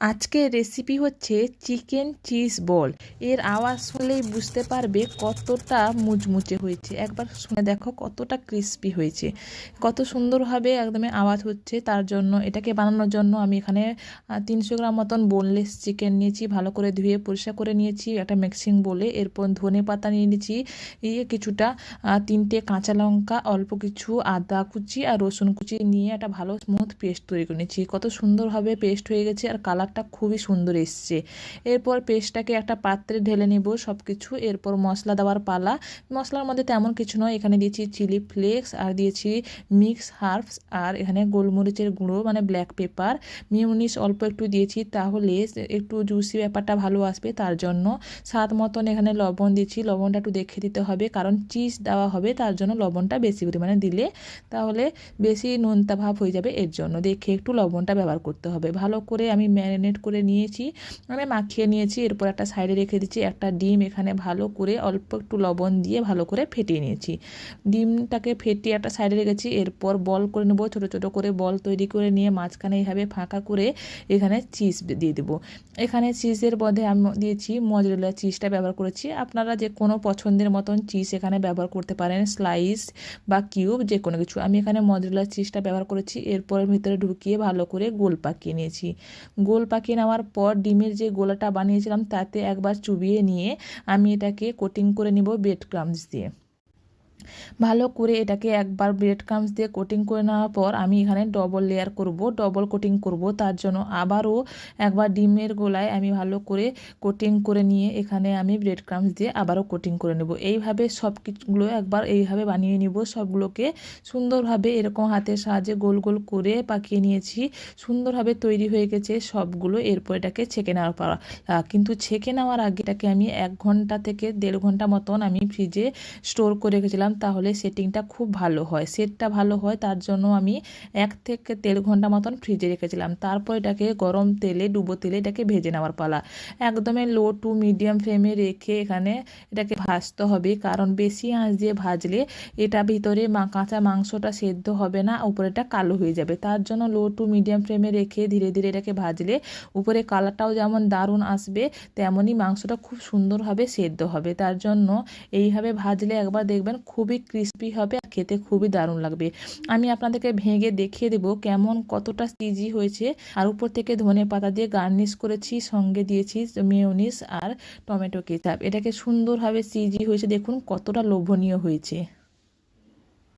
আজকের রেসিপি হচ্ছে chicken cheese ball এর আওয়াজ শুনলেই বুঝতে পারবে কতটা মুচমুচে হয়েছে। একবার শুনে দেখো কতটা ক্রিস্পি হয়েছে। কত সুন্দরভাবে একদমই আওয়াজ হচ্ছে তার জন্য। এটাকে বানানোর জন্য আমি এখানে তিনশো গ্রাম মতন বোনলেস চিকেন নিয়েছি। ভালো করে ধুয়ে পরিষ্কার করে নিয়েছি একটা মিক্সিং বলে এরপর ধনে পাতা নিয়ে নিয়েছি। ইয়ে কিছুটা তিনটে কাঁচা লঙ্কা, অল্প কিছু আদা কুচি আর রসুন কুচি নিয়ে একটা ভালো স্মুথ পেস্ট তৈরি করে নিয়েছি। কত সুন্দরভাবে পেস্ট হয়ে গেছে আর কালার কালারটা খুবই সুন্দর এসছে। এরপর পেস্টটাকে একটা পাত্রে ঢেলে নেব সব কিছু এরপর মশলা দেওয়ার পালা। মশলার মধ্যে তেমন কিছু নয়। এখানে দিয়েছি চিলি ফ্লেক্স আর দিয়েছি মিক্স হার্বস আর এখানে গোলমরিচের গুঁড়ো মানে ব্ল্যাক পেপার। মিউনিস অল্প একটু দিয়েছি তাহলে একটু জুসি ব্যাপারটা ভালো আসবে তার জন্য। স্বাদ মতন এখানে লবণ দিয়েছি। লবণটা একটু দেখে দিতে হবে কারণ চিজ দেওয়া হবে তার জন্য লবণটা বেশি পরিমাণে দিলে তাহলে বেশি নোনতা ভাব হয়ে যাবে এর জন্য। দেখে একটু লবণটা ব্যবহার করতে হবে। ভালো করে আমি ম্যারিনেট করে নিয়েছি। আমি মাখিয়ে নিয়েছি, এরপর একটা সাইডে রেখে দিচ্ছি। একটা ডিম এখানে ভালো করে অল্প একটু লবণ দিয়ে ভালো করে ফেটিয়ে নিয়েছি। ডিমটাকে ফেটিয়ে একটা সাইডে রেখেছি, এরপর বল করে নেব, ছোটো ছোটো করে বল তৈরি করে নিয়ে মাঝখানে এইভাবে ফাঁকা করে এখানে চিজ দিয়ে দেবো। এখানে চিজের মধ্যে আমি দিয়েছি মজরেলা চিজটা ব্যবহার করেছি। আপনারা যে কোনো পছন্দের মতন চিজ এখানে ব্যবহার করতে পারেন স্লাইস বা কিউব যে কোনো কিছু। আমি এখানে মজরেলা চিজটা ব্যবহার করেছি এরপর ভিতরে ঢুকিয়ে ভালো করে গোল পাকিয়ে নিয়েছি। গোল পাকিয়ে নেওয়ার পর ডিমের যে গোলাটা বানিয়েছিলাম, তাতে একবার চুবিয়ে নিয়ে আমি এটাকে কোটিং করে নিব ব্রেড ক্রামস দিয়ে। ভালো করে এটাকে একবার ব্রেড ক্রামস দিয়ে কোটিং করে নেওয়ার পর আমি এখানে ডবল লেয়ার করব ডবল কোটিং করব। তার জন্য আবারও একবার ডিমের গোলায় আমি ভালো করে কোটিং করে নিয়ে এখানে আমি ব্রেড ক্রামস দিয়ে আবারও কোটিং করে নেব। এইভাবে সব কিছুগুলো একবার এইভাবে বানিয়ে নিব। সবগুলোকে সুন্দরভাবে এরকম হাতের সাহায্যে গোল গোল করে পাকিয়ে নিয়েছি। সুন্দরভাবে তৈরি হয়ে গেছে সবগুলো। এরপর এটাকে ছেঁকে নেওয়ার পর কিন্তু ছেঁকে নেওয়ার আগে এটাকে আমি এক ঘণ্টা থেকে দেড় ঘণ্টা মতন আমি ফ্রিজে স্টোর করে রেখেছিলাম। তাহলে সেটিংটা খুব ভালো হয়। সেটটা ভালো হয়, তার জন্য আমি এক থেকে দেড় ঘণ্টা মতন ফ্রিজে রেখেছিলাম। তারপর এটাকে গরম তেলে, ডুবো তেলে এটাকে ভেজে নেওয়ার পালা। একদমই লো টু মিডিয়াম ফ্লেমে রেখে এখানে এটাকে ভাজতে হবে। কারণ বেশি আঁচ দিয়ে ভাজলে এটা ভিতরে কাঁচা মাংসটা সেদ্ধ হবে না উপরেটা কালো হয়ে যাবে। তার জন্য লো টু মিডিয়াম ফ্লেমে রেখে ধীরে ধীরে এটাকে ভাজলে উপরে কালারটাও যেমন দারুণ আসবে তেমনই মাংসটা খুব সুন্দরভাবে সেদ্ধ হবে। তার জন্য এইভাবে ভাজলে একবার দেখবেন খুবই ক্রিস্পি হবে আর খেতে খুবই দারুণ লাগবে। আমি আপনাদেরকে ভেঙে দেখিয়ে দেব কেমন কতটা চিজি হয়েছে। আর উপর থেকে ধনে পাতা দিয়ে গার্নিশ করেছি, সঙ্গে দিয়েছি মেয়নিস আর টমেটো কেচাপ এটাকে সুন্দরভাবে সিজি হয়েছে, দেখুন কতটা লোভনীয় হয়েছে।